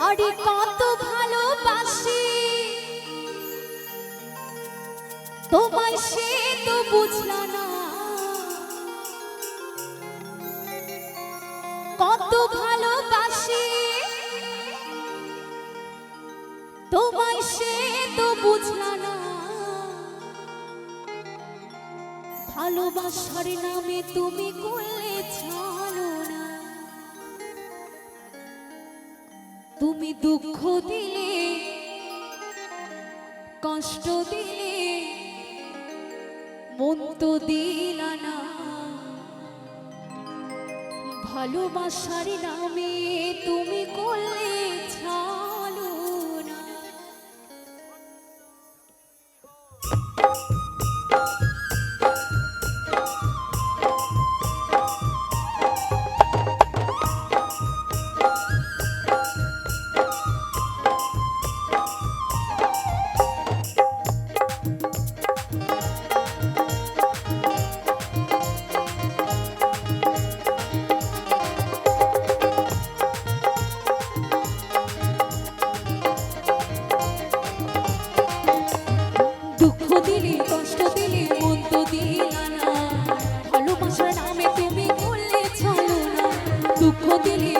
আরে কত ভালোবাসি। তোমায় সে তো বুঝলা না। কত ভালোবাসি। তোমায় সে তো বুঝলা না। ভালোবাসার নামে তুমি করলে ছাড়ো। তুমি দুঃখ দিলে কষ্ট দিলে মন তো দিলা না। ভালোবাসার নামে দুঃখ